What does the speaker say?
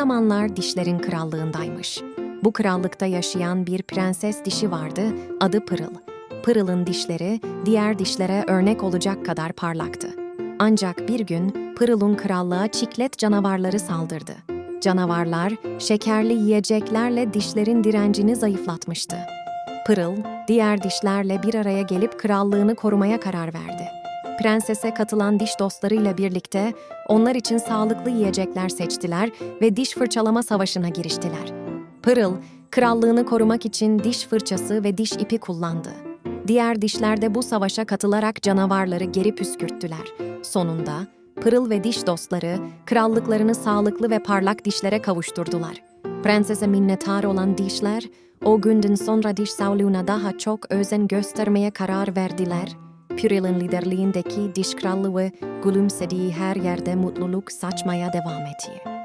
zamanlar dişlerin krallığındaymış. Bu krallıkta yaşayan bir prenses dişi vardı, adı Pırıl. Pırıl'ın dişleri diğer dişlere örnek olacak kadar parlaktı. Ancak bir gün Pırıl'ın krallığa çiklet canavarları saldırdı. Canavarlar şekerli yiyeceklerle dişlerin direncini zayıflatmıştı. Pırıl, diğer dişlerle bir araya gelip krallığını korumaya karar verdi. Prensese katılan diş dostlarıyla birlikte onlar için sağlıklı yiyecekler seçtiler ve diş fırçalama savaşına giriştiler. Pırıl, krallığını korumak için diş fırçası ve diş ipi kullandı. Diğer dişler de bu savaşa katılarak canavarları geri püskürttüler. Sonunda Pırıl ve diş dostları krallıklarını sağlıklı ve parlak dişlere kavuşturdular. Prensese minnettar olan dişler, o günden sonra diş sağlığına daha çok özen göstermeye karar verdiler. Pırıl'ın liderliğindeki diş krallığı gülümsediği her yerde mutluluk saçmaya devam etti.